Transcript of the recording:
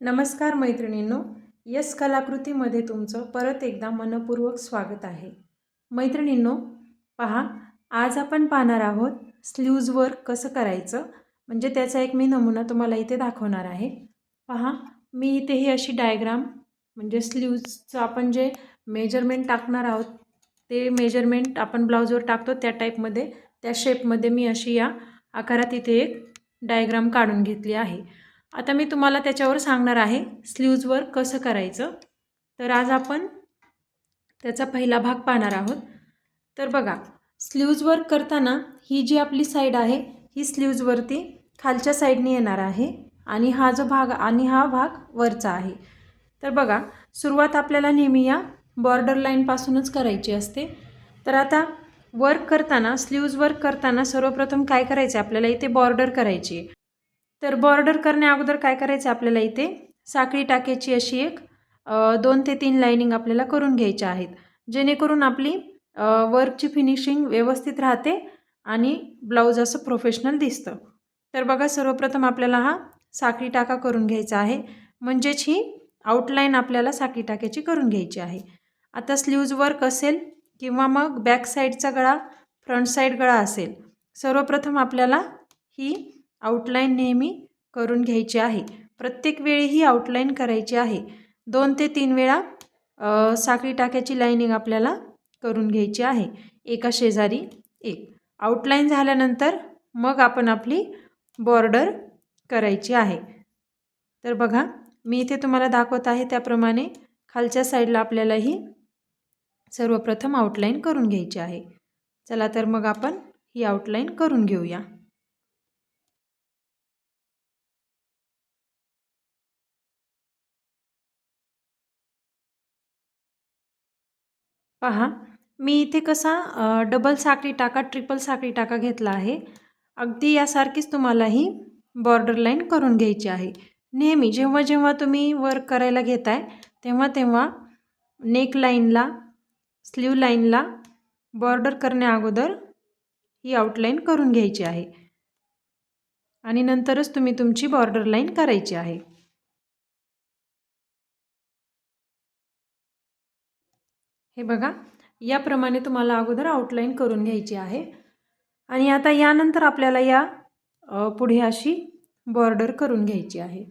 नमस्कार मैत्रिणींनो यस कलाकृतीमध्ये तुमचं परत एकदा मनपूर्वक स्वागत आहे. मैत्रिणींनो पहा आज आपण पाहणार आहोत स्लीव्ज वर्क कसं करायचं म्हणजे त्याचा एक मी नमुना तुम्हाला इथे दाखवणार आहे. पहा मी इथे ही अशी डायग्राम म्हणजे स्लीव्जचं आपण जे मेजरमेंट टाकणार आहोत ते मेजरमेंट आपण ब्लाऊजवर टाकतो त्या टाईपमध्ये त्या शेपमध्ये मी अशी या आकारात इथे एक डायग्राम काढून घेतली आहे. आता मी तुम्हाला त्याच्यावर सांगणार आहे स्लीव्जवर कसं करायचं. तर आज आपण त्याचा पहिला भाग पाहणार आहोत. तर बघा स्लीव्जवर करताना ही जी आपली साईड आहे ही स्लीव्जवरती खालच्या साईडने येणार आहे आणि हा जो भाग आणि हा भाग वरचा आहे. तर बघा सुरुवात आपल्याला नेहमी या बॉर्डर लाईनपासूनच करायची असते. तर आता वर्क करताना स्लीव्ज वर्क करताना सर्वप्रथम काय करायचं? आपल्याला इथे बॉर्डर करायची आहे. तर बॉर्डर करण्या अगोदर काय करायचं आपल्याला इथे? साखळी टाक्याची अशी एक दोन ते तीन लाईनिंग आपल्याला करून घ्यायच्या आहेत. जेणेकरून आपली वर्कची फिनिशिंग व्यवस्थित राहते आणि ब्लाऊज असं प्रोफेशनल दिसतं. तर बघा सर्वप्रथम आपल्याला हा साखळी टाका करून घ्यायचा आहे. म्हणजेच ही आउटलाईन आपल्याला साखळी टाक्याची करून घ्यायची आहे. आता स्लीव्ज वर्क असेल किंवा मग बॅक साईडचा गळा फ्रंट साईड गळा असेल सर्वप्रथम आपल्याला ही आउटलाईन नेहमी करून घ्यायची आहे. प्रत्येक वेळी ही आउटलाईन करायची आहे. दोन ते तीन वेळा साखळी टाक्याची लाईनिंग आपल्याला करून घ्यायची आहे. एका शेजारी एक. आउटलाईन झाल्यानंतर मग आपण आपली बॉर्डर करायची आहे. तर बघा मी इथे तुम्हाला दाखवत आहे त्याप्रमाणे खालच्या साईडला आपल्याला ही सर्वप्रथम आउटलाईन करून घ्यायची आहे. चला तर मग आपण ही आउटलाईन करून घेऊया. पहा. मी इथे कसा डबल साखळी टाका ट्रिपल साखळी टाका घेतला आहे. अगदी यासारखीच तुम्हाला ही बॉर्डर लाईन करून घ्यायची आहे. नेहमी जेव्हा जेव्हा तुम्ही वर्क करायला घेताय तेव्हा तेव्हा नेक लाईनला स्लीव लाईनला बॉर्डर करण्या अगोदर ही आउटलाईन करून घ्यायची आहे. आणि नंतरच तुम्ही तुमची बॉर्डर लाईन करायची आहे. हे बघा याप्रमाणे तुम्हाला अगोदर आउटलाईन करून घ्यायची आहे. आणि आता यानंतर आपल्याला या पुढे अशी बॉर्डर करून घ्यायची आहे.